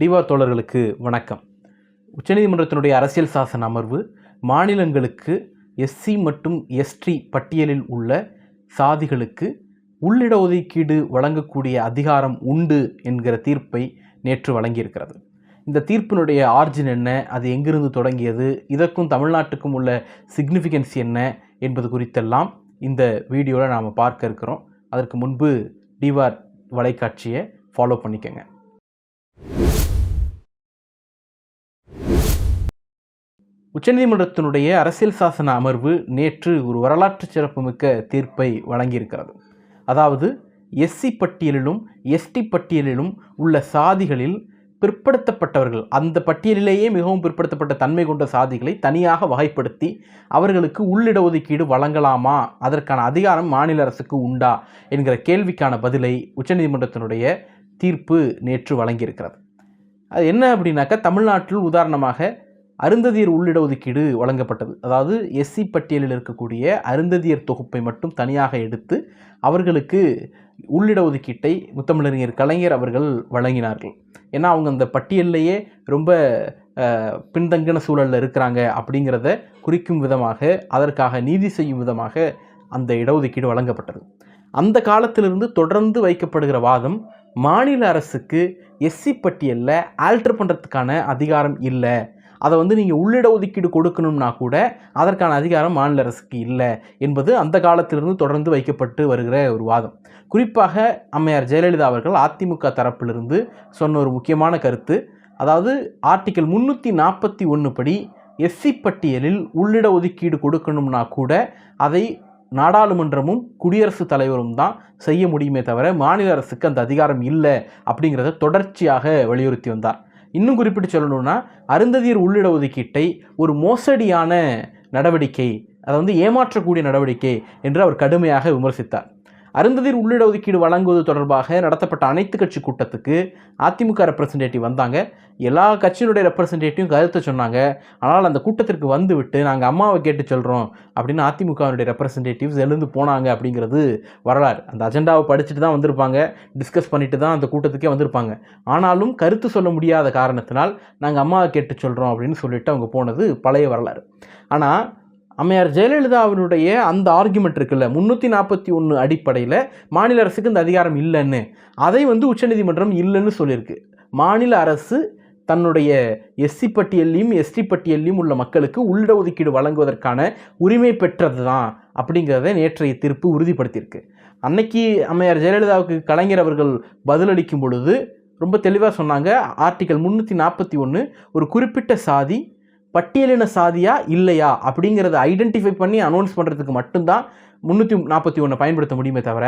டிவா தோழர்களுக்கு வணக்கம். உச்சநீதிமன்றத்தினுடைய அரசியல் சாசன அமர்வு மாநிலங்களுக்கு எஸ்சி மற்றும் எஸ்டி பட்டியலில் உள்ள சாதிகளுக்கு உள்ளிட ஒதுக்கீடு வழங்கக்கூடிய அதிகாரம் உண்டு என்கிற தீர்ப்பை நேற்று வழங்கியிருக்கிறது. இந்த தீர்ப்பினுடைய ஆர்ஜின் என்ன? அது எங்கிருந்து தொடங்கியது? இதற்கும் தமிழ்நாட்டுக்கும் உள்ள சிக்னிஃபிகன்ஸ் என்ன என்பது குறித்தெல்லாம் இந்த வீடியோவில் நாம் பார்க்க இருக்கிறோம். அதற்கு முன்பு டிவார் வலைக்காட்சியை ஃபாலோ பண்ணிக்கங்க. உச்சநீதிமன்றத்தினுடைய அரசியல் சாசன அமர்வு நேற்று ஒரு வரலாற்று சிறப்புமிக்க தீர்ப்பை வழங்கியிருக்கிறது. அதாவது எஸ்சி பட்டியலிலும் எஸ்டி பட்டியலிலும் உள்ள சாதிகளில் பிற்படுத்தப்பட்டவர்கள் அந்த பட்டியலிலேயே மிகவும் பிற்படுத்தப்பட்ட தன்மை கொண்ட சாதிகளை தனியாக வகைப்படுத்தி அவர்களுக்கு உள்ளிட ஒதுக்கீடு வழங்கலாமா? அதற்கான அதிகாரம் மாநில அரசுக்கு உண்டா? என்கிற கேள்விக்கான பதிலை உச்சநீதிமன்றத்தினுடைய தீர்ப்பு நேற்று வழங்கியிருக்கிறது. அது என்ன அப்படின்னாக்கா தமிழ்நாட்டில் உதாரணமாக அருந்ததியர் உள்ளிட ஒதுக்கீடு வழங்கப்பட்டது. அதாவது எஸ்சி பட்டியலில் இருக்கக்கூடிய அருந்ததியர் தொகுப்பை மட்டும் தனியாக எடுத்து அவர்களுக்கு உள்ளிட ஒதுக்கீட்டை முத்தமிழறிஞர் கலைஞர் அவர்கள் வழங்கினார்கள். ஏன்னா அவங்க அந்த பட்டியல்லையே ரொம்ப பின்தங்கின சூழலில் இருக்கிறாங்க அப்படிங்கிறத குறிக்கும் விதமாக அதற்காக நீதி செய்யும் விதமாக அந்த இடஒதுக்கீடு வழங்கப்பட்டது. அந்த காலத்திலிருந்து தொடர்ந்து வைக்கப்படுகிற வாதம் மாநில அரசுக்கு எஸ்சி பட்டியலில் ஆல்டர் பண்ணுறதுக்கான அதிகாரம் இல்லை. அதை வந்து நீங்கள் உள்ளிட ஒதுக்கீடு கொடுக்கணும்னா கூட அதற்கான அதிகாரம் மாநில அரசுக்கு இல்லை என்பது அந்த காலத்திலிருந்து தொடர்ந்து வைக்கப்பட்டு வருகிற ஒரு வாதம். குறிப்பாக அம்மையார் ஜெயலலிதா அவர்கள் அதிமுக தரப்பிலிருந்து சொன்ன ஒரு முக்கியமான கருத்து அதாவது ஆர்டிக்கல் முந்நூற்றி நாற்பத்தி ஒன்று படி எஸ்சி பட்டியலில் உள்ளிட ஒதுக்கீடு கொடுக்கணும்னா கூட அதை நாடாளுமன்றமும் குடியரசுத் தலைவரும் தான் செய்ய முடியுமே தவிர மாநில அரசுக்கு அந்த அதிகாரம் இல்லை அப்படிங்கிறத தொடர்ச்சியாக வலியுறுத்தி வந்தார். இன்னும் குறிப்பிட்டு சொல்லணும்னா அருந்ததியர் உள்ளிட ஒதுக்கீட்டை ஒரு மோசடியான நடவடிக்கை அதை வந்து ஏமாற்றக்கூடிய நடவடிக்கை என்று அவர் கடுமையாக விமர்சித்தார். அருந்ததிர் உள்ளிட ஒதுக்கீடு வழங்குவது தொடர்பாக நடத்தப்பட்ட அனைத்து கட்சி கூட்டத்துக்கு அதிமுக ரெப்ரசன்டேட்டிவ் வந்தாங்க. எல்லா கட்சியினுடைய ரெப்ரசன்டேட்டிவும் கருத்தை சொன்னாங்க. ஆனால் அந்த கூட்டத்திற்கு வந்துவிட்டு நாங்கள் அம்மாவை கேட்டு சொல்கிறோம் அப்படின்னு அதிமுகவினுடைய ரெப்ரசன்டேட்டிவ்ஸ் எழுந்து போனாங்க அப்படிங்கிறது வரலாறு. அந்த அஜெண்டாவை படிச்சுட்டு தான் வந்திருப்பாங்க. டிஸ்கஸ் பண்ணிட்டு தான் அந்த கூட்டத்துக்கே வந்திருப்பாங்க. ஆனாலும் கருத்து சொல்ல முடியாத காரணத்தினால் நாங்கள் அம்மாவை கேட்டு சொல்கிறோம் அப்படின்னு சொல்லிட்டு அவங்க போனது பழைய வரலாறு. ஆனால் அம்மையார் ஜெயலலிதாவினுடைய அந்த ஆர்குமெண்ட் இருக்குல்ல முந்நூற்றி நாற்பத்தி ஒன்று அடிப்படையில் மாநில அரசுக்கு இந்த அதிகாரம் இல்லைன்னு. அதை வந்து உச்சநீதிமன்றம் இல்லைன்னு சொல்லியிருக்கு. மாநில அரசு தன்னுடைய எஸ்சி பட்டியல்லையும் எஸ்டி பட்டியல்லையும் உள்ள மக்களுக்கு உள்ளிட ஒதுக்கீடு வழங்குவதற்கான உரிமை பெற்றது தான் அப்படிங்கிறத நேற்றைய தீர்ப்பு உறுதிப்படுத்தியிருக்கு. அன்னைக்கு அம்மையார் ஜெயலலிதாவுக்கு கலைஞர் அவர்கள் பதிலளிக்கும் பொழுது ரொம்ப தெளிவாக சொன்னாங்க ஆர்டிகல் முந்நூற்றி நாற்பத்தி ஒன்று ஒரு குறிப்பிட்ட சாதி பட்டியலின சாதியா இல்லையா அப்படிங்கிறத ஐடென்டிஃபை பண்ணி அனௌன்ஸ் பண்ணுறதுக்கு மட்டும்தான் முந்நூற்றி நாற்பத்தி ஒன்றை பயன்படுத்த முடியுமே தவிர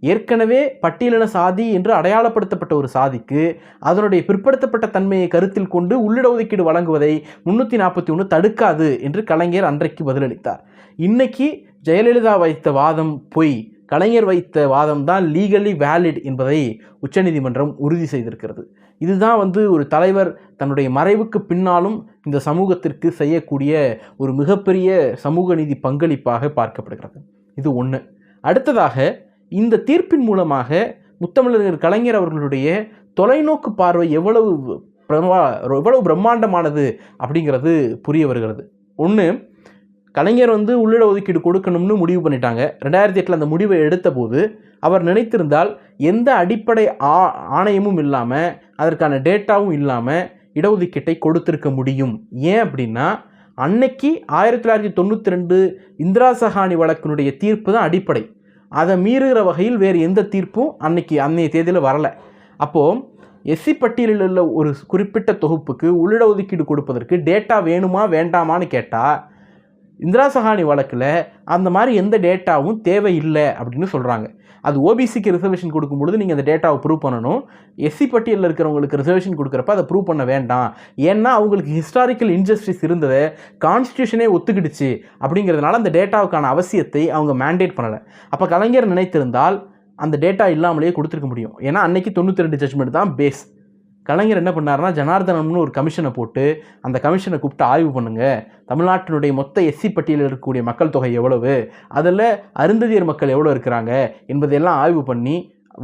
ஏற்கனவே பட்டியலின சாதி என்று அடையாளப்படுத்தப்பட்ட ஒரு சாதிக்கு அதனுடைய பிற்படுத்தப்பட்ட தன்மையை கருத்தில் கொண்டு உள்ளிட ஒதுக்கீடு வழங்குவதை முந்நூற்றி நாற்பத்தி ஒன்று தடுக்காது என்று கலைஞர் அன்றைக்கு பதிலளித்தார். இன்னைக்கு ஜெயலலிதா வைத்த வாதம் பொய். கலைஞர் வைத்த வாதம் தான் லீகலி வேலிட் என்பதை உச்சநீதிமன்றம் உறுதி செய்திருக்கிறது. இதுதான் வந்து ஒரு தலைவர் தன்னுடைய மறைவுக்கு பின்னாலும் இந்த சமூகத்திற்கு செய்யக்கூடிய ஒரு மிகப்பெரிய சமூக நீதி பங்களிப்பாக பார்க்கப்படுகிறது. இது ஒன்று அடுத்ததாக இந்த தீர்ப்பின் மூலமாக முத்தமிழர் கலைஞர் அவர்களுடைய தொலைநோக்கு பார்வை எவ்வளவு பிரமா எவ்வளவு பிரம்மாண்டமானது அப்படிங்கிறது புரிய வருகிறது. ஒன்று கலைஞர் வந்து உள்ளிட ஒதுக்கீடு கொடுக்கணும்னு முடிவு பண்ணிட்டாங்க. ரெண்டாயிரத்தி எட்டில் அந்த முடிவை எடுத்தபோது அவர் நினைத்திருந்தால் எந்த அடிப்படை ஆ ஆணையமும் இல்லாமல் அதற்கான டேட்டாவும் இல்லாமல் இடஒதுக்கீட்டை கொடுத்திருக்க முடியும். ஏன் அப்படின்னா அன்னைக்கு ஆயிரத்தி தொள்ளாயிரத்தி தொண்ணூற்றி ரெண்டு இந்திரா சஹானி வழக்கினுடைய தீர்ப்பு தான் அடிப்படை. அதை மீறுகிற வகையில் வேறு எந்த தீர்ப்பும் அன்னைக்கு அன்னைய தேதியில் வரலை. அப்போது எஸ்சி பட்டியலில் உள்ள ஒரு குறிப்பிட்ட தொகுப்புக்கு உள்ளிட ஒதுக்கீடு கொடுப்பதற்கு டேட்டா வேணுமா வேண்டாமான்னு கேட்டால் இந்திரா சஹானி வழக்கில் அந்த மாதிரி எந்த டேட்டாவும் தேவையில்லை அப்படின்னு சொல்கிறாங்க அது ஓபிசிக்கு ரிசர்வேஷன் கொடுக்கும்பொழுது நீங்கள் அந்த டேட்டாவை ப்ரூவ் பண்ணணும். எஸ்சி பட்டியலில் இருக்கிறவங்களுக்கு ரிசர்வேஷன் கொடுக்குறப்ப அதை ப்ரூவ் பண்ண வேண்டாம். ஏன்னா அவங்களுக்கு ஹிஸ்டாரிக்கல் இன்ஜஸ்டிஸ் இருந்ததை கான்ஸ்டியூஷனே ஒத்துக்கிடுச்சு அப்படிங்கிறதுனால அந்த டேட்டாவுக்கான அவசியத்தை அவங்க மேண்டேட் பண்ணலை. அப்போ கலைஞர் நினைத்திருந்தால் அந்த டேட்டா இல்லாமலேயே கொடுத்துருக்க முடியும். ஏன்னா அன்னைக்கு தொண்ணூற்றி ரெண்டு ஜட்மெண்ட் தான் பேஸ் கலைஞர் என்ன பண்ணாருன்னா ஜனார்தனம்னு ஒரு கமிஷனை போட்டு அந்த கமிஷனை கூப்பிட்டு ஆய்வு பண்ணுங்கள் தமிழ்நாட்டினுடைய மொத்த எஸ்சி பட்டியலில் இருக்கக்கூடிய மக்கள் தொகை எவ்வளவு? அதில் அருந்ததியர் மக்கள் எவ்வளோ இருக்கிறாங்க? என்பதையெல்லாம் ஆய்வு பண்ணி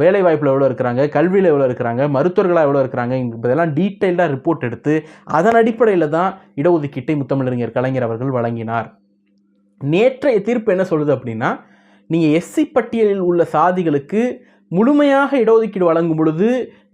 வேலை வாய்ப்பில் எவ்வளோ இருக்கிறாங்க? கல்வியில் எவ்வளோ இருக்கிறாங்க? மருத்துவர்களாக எவ்வளோ இருக்கிறாங்க? என்பதெல்லாம் டீட்டெயில்டாக ரிப்போர்ட் எடுத்து அதன் அடிப்படையில் தான் இடஒதுக்கீட்டை முத்தமிழறிஞர் கலைஞர் அவர்கள் வழங்கினார். நேற்றைய தீர்ப்பு என்ன சொல்லுது அப்படின்னா நீங்கள் எஸ்சி பட்டியலில் உள்ள சாதிகளுக்கு முழுமையாக இடஒதுக்கீடு வழங்கும் பொழுது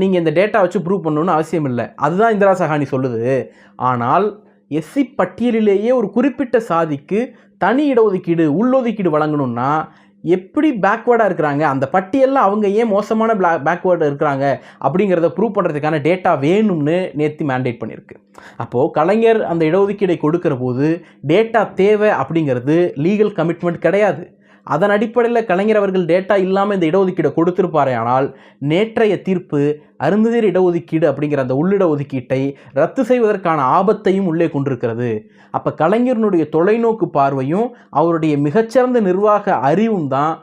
நீங்கள் இந்த டேட்டா வச்சு ப்ரூவ் பண்ணணும்னு அவசியம் இல்லை. அதுதான் இந்திரா சஹானி சொல்லுது. ஆனால் எஸ்சி பட்டியலிலேயே ஒரு குறிப்பிட்ட சாதிக்கு தனி இடஒதுக்கீடு உள்ளொதுக்கீடு வழங்கணும்னா எப்படி பேக்வேர்டாக இருக்கிறாங்க? அந்த பட்டியலில் அவங்க ஏன் மோசமான பிளா பேக்வேர்டு இருக்கிறாங்க? அப்படிங்கிறத ப்ரூவ் பண்ணுறதுக்கான டேட்டா வேணும்னு நேற்று மேண்டேட் பண்ணியிருக்கு அப்போது கலைஞர் அந்த இடஒதுக்கீடை கொடுக்குற போது டேட்டா தேவை அப்படிங்கிறது லீகல் கமிட்மெண்ட் கிடையாது. அதன் அடிப்படையில் கலைஞர் அவர்கள் டேட்டா இல்லாமல் இந்த இடஒதுக்கீடை கொடுத்திருப்பாரே ஆனால் நேற்றைய தீர்ப்பு அருந்ததிர் இடஒதுக்கீடு அப்படிங்கிற அந்த உள்ளிட ஒதுக்கீட்டை ரத்து செய்வதற்கான ஆபத்தையும் உள்ளே கொண்டிருக்கிறது. அப்போ கலைஞரனுடைய தொலைநோக்கு பார்வையும் அவருடைய மிகச்சிறந்த நிர்வாக அறிவும் தான்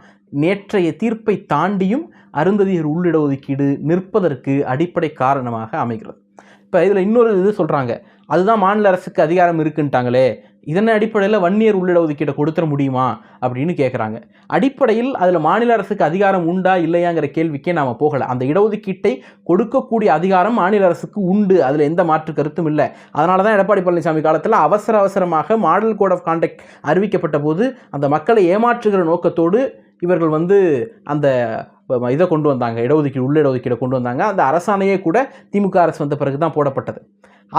நேற்றைய தீர்ப்பை தாண்டியும் அருந்ததியர் உள்ளிட ஒதுக்கீடு நிற்பதற்கு அடிப்படை காரணமாக அமைகிறது. இப்போ இதில் இன்னொரு இது சொல்கிறாங்க அதுதான் மாநில அரசுக்கு அதிகாரம் இருக்குன்ட்டாங்களே இதன் அடிப்படையில் வன்னியர் உள்ளிட ஒதுக்கீட்டை கொடுத்துட முடியுமா அப்படின்னு கேட்குறாங்க அடிப்படையில் அதில் மாநில அரசுக்கு அதிகாரம் உண்டா இல்லையாங்கிற கேள்விக்கே நாம் போகலை. அந்த இடஒதுக்கீட்டை கொடுக்கக்கூடிய அதிகாரம் மாநில அரசுக்கு உண்டு. அதில் எந்த மாற்று கருத்தும் இல்லை. அதனால தான் எடப்பாடி பழனிசாமி காலத்தில் அவசர அவசரமாக மாடல் கோட் ஆஃப் கான்டக்ட் அறிவிக்கப்பட்ட போது அந்த மக்களை ஏமாற்றுகிற நோக்கத்தோடு இவர்கள் வந்து அந்த இதை கொண்டு வந்தாங்க. இடஒதுக்கீடு உள்ள இடஒதுக்கீடை கொண்டு வந்தாங்க. அந்த அரசாணையே கூட திமுக அரசு வந்த பிறகு தான் போடப்பட்டது.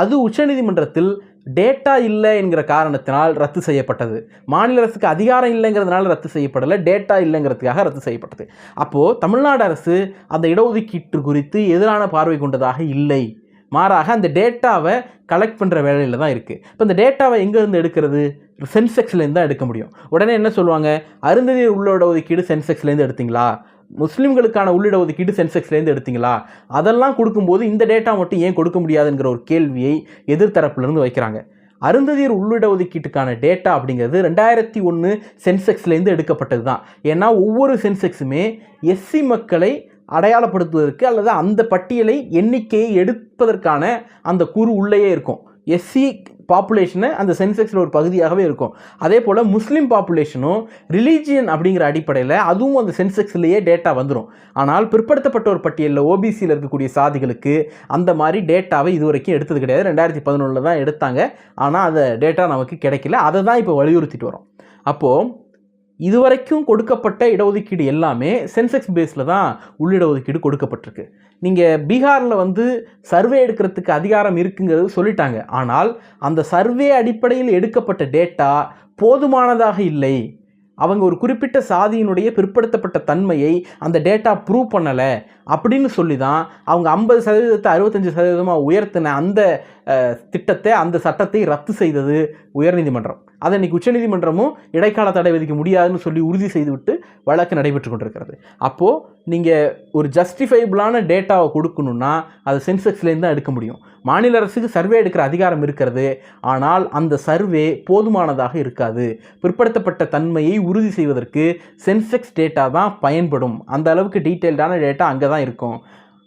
அது உச்சநீதிமன்றத்தில் டேட்டா இல்லை என்கிற காரணத்தினால் ரத்து செய்யப்பட்டது. மாநில அரசுக்கு அதிகாரம் இல்லைங்கிறதுனால ரத்து செய்யப்படலை டேட்டா இல்லைங்கிறதுக்காக ரத்து செய்யப்பட்டது. அப்போது தமிழ்நாடு அரசு அந்த இடஒதுக்கீட்டு குறித்து எதிரான பார்வை கொண்டதாக இல்லை. மாறாக அந்த டேட்டாவை கலெக்ட் பண்ணுற வேலையில் தான் இருக்குது இப்போ இந்த டேட்டாவை எங்கேருந்து எடுக்கிறது? சென்செக்ஸ்லேருந்து தான் எடுக்க முடியும். உடனே என்ன சொல்லுவாங்க? அருந்ததியர் உள்ளோட ஒதுக்கீடு சென்செக்ஸ்லேருந்து எடுத்தீங்களா? முஸ்லீம்களுக்கான உள்ளிட ஒதுக்கீடு சென்செக்ஸ்லேருந்து எடுத்தீங்களா? அதெல்லாம் கொடுக்கும்போது இந்த டேட்டா மட்டும் ஏன் கொடுக்க முடியாதுங்கிற ஒரு கேள்வியை எதிர்த்தரப்புலேருந்து வைக்கிறாங்க. அருந்ததியர் உள்ளிட ஒதுக்கீட்டுக்கான டேட்டா அப்படிங்கிறது ரெண்டாயிரத்தி ஒன்று சென்செக்ஸ்லேருந்து எடுக்கப்பட்டது தான். ஏன்னா ஒவ்வொரு சென்செக்ஸுமே எஸ்சி மக்களை அடையாளப்படுத்துவதற்கு அல்லது அந்த பட்டியலை எண்ணிக்கையை எடுப்பதற்கான அந்த கூறு உள்ளேயே இருக்கும். எஸ்சி பாப்புலேஷனை அந்த சென்செக்ஸில் ஒரு பகுதியாகவே இருக்கும். அதே போல் முஸ்லீம் பாப்புலேஷனும் ரிலீஜியன் அப்படிங்கிற அடிப்படையில் அதுவும் அந்த சென்செக்ஸ்லேயே டேட்டா வந்துடும் ஆனால் பிற்படுத்தப்பட்ட ஒரு பட்டியலில் ஓபிசியில் இருக்கக்கூடிய சாதிகளுக்கு அந்த மாதிரி டேட்டாவை இது வரைக்கும் எடுத்தது கிடையாது. ரெண்டாயிரத்தி பதினொன்றில் தான் எடுத்தாங்க. ஆனால் அந்த டேட்டா நமக்கு கிடைக்கல. அதை தான் இப்போ வலியுறுத்திட்டு வரோம். அப்போது இதுவரைக்கும் கொடுக்கப்பட்ட இடஒதுக்கீடு எல்லாமே சென்செக்ஸ் பேஸில் தான் உள்ளிட ஒதுக்கீடு கொடுக்கப்பட்டிருக்கு. நீங்கள் பீகாரில் வந்து சர்வே எடுக்கிறதுக்கு அதிகாரம் இருக்குங்கிறது சொல்லிட்டாங்க. ஆனால் அந்த சர்வே அடிப்படையில் எடுக்கப்பட்ட டேட்டா போதுமானதாக இல்லை. அவங்க ஒரு குறிப்பிட்ட சாதியினுடைய பிற்படுத்தப்பட்ட தன்மையை அந்த டேட்டா ப்ரூவ் பண்ணலை. அப்படின்னு சொல்லி தான் அவங்க ஐம்பது சதவீதத்தை அறுபத்தஞ்சு சதவீதமாக உயர்த்தின அந்த திட்டத்தை அந்த சட்டத்தை ரத்து செய்தது உயர்நீதிமன்றம். அதை இன்றைக்கி உச்சநீதிமன்றமும் இடைக்கால தடை விதிக்க முடியாதுன்னு சொல்லி உறுதி செய்துவிட்டு வழக்கு நடைபெற்று கொண்டிருக்கிறது. அப்போது நீங்கள் ஒரு ஜஸ்டிஃபைபிளான டேட்டாவை கொடுக்கணுன்னா அது சென்செக்ஸ்லேருந்து தான் எடுக்க முடியும். மாநில அரசுக்கு சர்வே எடுக்கிற அதிகாரம் இருக்கிறது. ஆனால் அந்த சர்வே போதுமானதாக இருக்காது. பிற்படுத்தப்பட்ட தன்மையை உறுதி செய்வதற்கு சென்செக்ஸ் டேட்டா தான் பயன்படும். அந்த அளவுக்கு டீட்டெயில்டான டேட்டா அங்கே தான் இருக்கும்.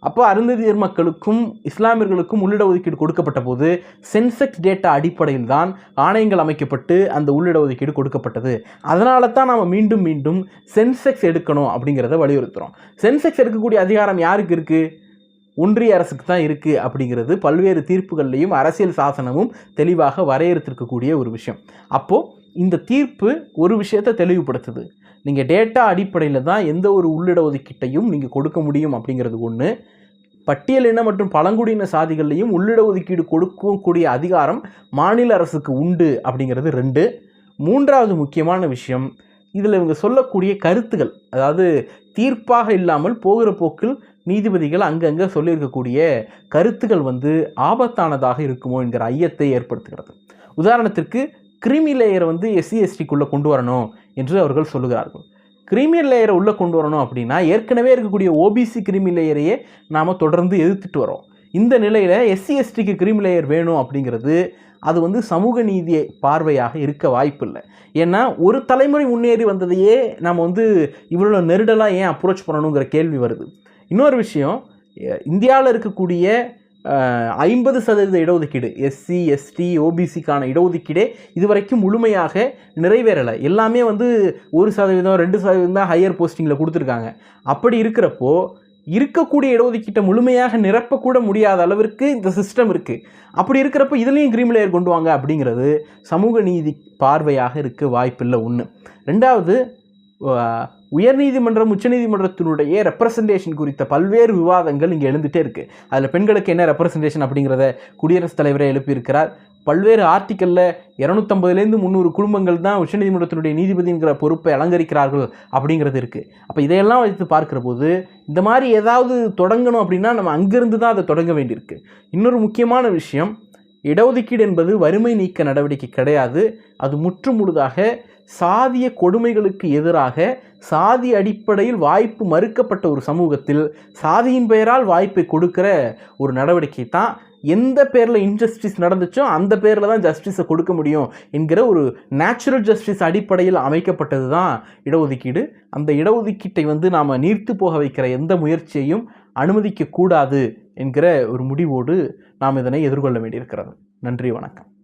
அப்போ அருந்ததியர் மக்களுக்கும் இஸ்லாமியர்களுக்கும் உள்ளிட ஒதுக்கீடு கொடுக்கப்பட்ட போது சென்செக்ஸ் டேட்டா அடிப்படையில் தான் ஆணையங்கள் அமைக்கப்பட்டு அந்த உள்ளிட ஒதுக்கீடு கொடுக்கப்பட்டது. அதனால தான் நாம் மீண்டும் மீண்டும் சென்செக்ஸ் எடுக்கணும் அப்படிங்கிறத வலியுறுத்துகிறோம் சென்செக்ஸ் எடுக்கக்கூடிய அதிகாரம் யாருக்கு இருக்குது ஒன்றிய அரசுக்கு தான் இருக்குது அப்படிங்கிறது பல்வேறு தீர்ப்புகள்லையும் அரசியல் சாசனமும் தெளிவாக வரையறுத்திருக்கக்கூடிய ஒரு விஷயம். அப்போது இந்த தீர்ப்பு ஒரு விஷயத்தை தெளிவுபடுத்துது. நீங்கள் டேட்டா அடிப்படையில் தான் எந்த ஒரு உள்ளிட ஒதுக்கீட்டையும் நீங்கள் கொடுக்க முடியும் அப்படிங்கிறது ஒன்று பட்டியலின மற்றும் பழங்குடியின சாதிகள்லையும் உள்ளிட ஒதுக்கீடு கொடுக்கக்கூடிய அதிகாரம் மாநில அரசுக்கு உண்டு அப்படிங்கிறது ரெண்டு. மூன்றாவது முக்கியமான விஷயம் இதில் இவங்க சொல்லக்கூடிய கருத்துகள் அதாவது தீர்ப்பாக இல்லாமல் போகிற போக்கில் நீதிபதிகள் அங்கங்கே சொல்லியிருக்கக்கூடிய கருத்துக்கள் வந்து ஆபத்தானதாக இருக்குமோ என்கிற ஐயத்தை ஏற்படுத்துகிறது. உதாரணத்திற்கு கிரிமி லேயரை வந்து எஸ்சி எஸ்டிக்குள்ளே கொண்டு வரணும். என்று அவர்கள் சொல்லுகிறார்கள். கிரீமியர் லேயரை உள்ளே கொண்டு வரணும் அப்படின்னா ஏற்கனவே இருக்கக்கூடிய ஓபிசி கிரிமி லேயரையே நாம் தொடர்ந்து எதிர்த்துட்டு வரோம். இந்த நிலையில் எஸ்சி எஸ்டிக்கு கிரிமி லேயர் வேணும் அப்படிங்கிறது அது வந்து சமூக நீதி பார்வையாக இருக்க வாய்ப்பில்லை. ஏன்னா ஒரு தலைமுறை முன்னேறி வந்ததையே நம்ம வந்து இவ்வளோ நெருடலாக ஏன் அப்ரோச் பண்ணணுங்கிற கேள்வி வருது. இன்னொரு விஷயம் இந்தியாவில் இருக்கக்கூடிய ஐம்பது சதவீத இடஒதுக்கீடு எஸ்சி எஸ்டி ஓபிசிக்கான இடஒதுக்கீடே இதுவரைக்கும் முழுமையாக நிறைவேறலை. எல்லாமே வந்து ஒரு சதவீதம் ரெண்டு சதவீதம் தான் ஹையர் போஸ்டிங்கில் கொடுத்துருக்காங்க. அப்படி இருக்கிறப்போ இருக்கக்கூடிய இடஒதுக்கீட்டை முழுமையாக நிரப்பக்கூட முடியாத அளவிற்கு இந்த சிஸ்டம் இருக்குது அப்படி இருக்கிறப்ப இதுலேயும் கிரீம் லேயர் கொண்டு வாங்க அப்படிங்கிறது சமூக நீதி பார்வையாக இருக்க வாய்ப்பில்லை ஒன்று ரெண்டாவது உயர்நீதிமன்றம் உச்சநீதிமன்றத்தினுடைய ரெப்ரசன்டேஷன் குறித்த பல்வேறு விவாதங்கள் இங்கே எழுந்துகிட்டே இருக்குது அதில் பெண்களுக்கு என்ன ரெப்ரசன்டேஷன் அப்படிங்கிறத குடியரசுத் தலைவரை எழுப்பியிருக்கிறார். பல்வேறு ஆர்டிக்கலில் இரநூத்தம்பதுலேருந்து முந்நூறு குடும்பங்கள் தான் உச்சநீதிமன்றத்தினுடைய நீதிபதிங்கிற பொறுப்பை அலங்கரிக்கிறார்கள் அப்படிங்கிறது இருக்குது அப்போ இதையெல்லாம் வைத்து பார்க்குற போது இந்த மாதிரி ஏதாவது தொடங்கணும் அப்படின்னா நம்ம அங்கேருந்து தான் அதை தொடங்க வேண்டியிருக்கு. இன்னொரு முக்கியமான விஷயம் இடஒதுக்கீடு என்பது வறுமை நீக்க நடவடிக்கை கிடையாது. அது முற்றுமுழுதாக சாதிய கொடுமைகளுக்கு எதிராக சாதி அடிப்படையில் வாய்ப்பு மறுக்கப்பட்ட ஒரு சமூகத்தில் சாதியின் பெயரால் வாய்ப்பை கொடுக்கிற ஒரு நடவடிக்கை தான் எந்த பேரில் இன்ஜஸ்டிஸ் நடந்துச்சோ அந்த பேரில் தான் ஜஸ்டிஸை கொடுக்க முடியும் என்கிற ஒரு நேச்சுரல் ஜஸ்டிஸ் அடிப்படையில் அமைக்கப்பட்டது தான் இடஒதுக்கீடு. அந்த இடஒதுக்கீட்டை வந்து நாம் நீர்த்து போக வைக்கிற எந்த முயற்சியையும் அனுமதிக்கக்கூடாது என்கிற ஒரு முடிவோடு நாம் இதனை எதிர்கொள்ள வேண்டியிருக்கிறது. நன்றி வணக்கம்.